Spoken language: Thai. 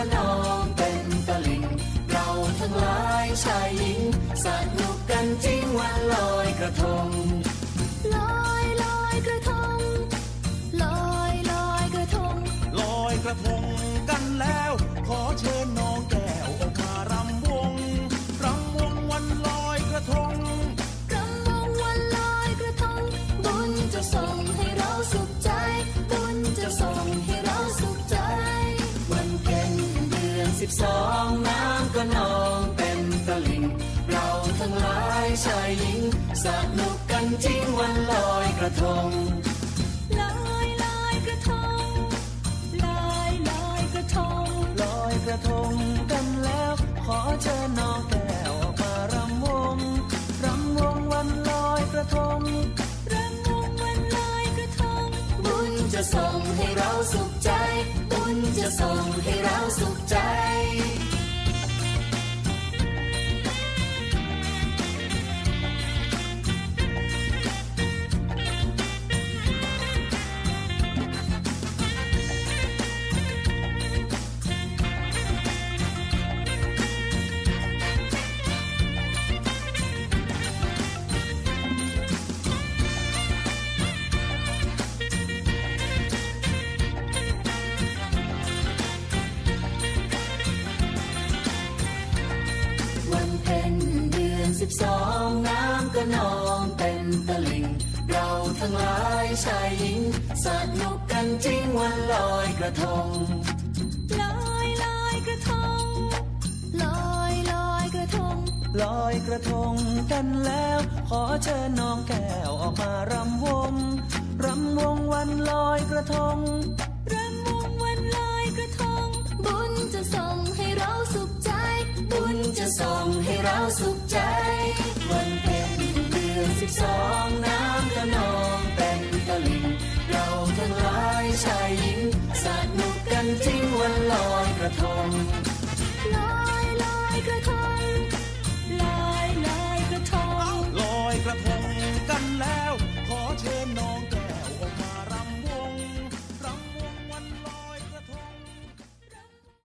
ระนองเป็นตะลิง เราทั้งหลายชายหญิงสนุกกันจริงวันลอยกระทงลอยลอยกระทงลอยลอยกระทงลอยกระทง บสองน้ำก็นองเต็มตลิ่ง เราทั้งหลายชายหญิงสนุกกันจริงวันลอยกระทงลอยลอยกระทงลอยลอยกระทงลอยกระทงกันแล้ว ขอเชิญน้องแก้วออกมารำวงรำวงวันลอยกระทงรำวงวันลอยกระทงบุญจะส่งให้เราสุขใจ บุญจะส่งให้เราสุขใจ บสองน้ำก็นองเต็มตลิ่ง เราทั้งหลายชายหญิง สนุกกันจริงวันลอยกระทง ลอยลอยกระทง ลอยลอยกระทง ลอยกระทงกันแล้ว ขอเชิญน้องแก้วออกมารำวง รำวงวันลอยกระทง รำวงวันลอยกระทง บุญจะส่งให้เราสุขใจ บุญจะส่งให้เราสุข 痛。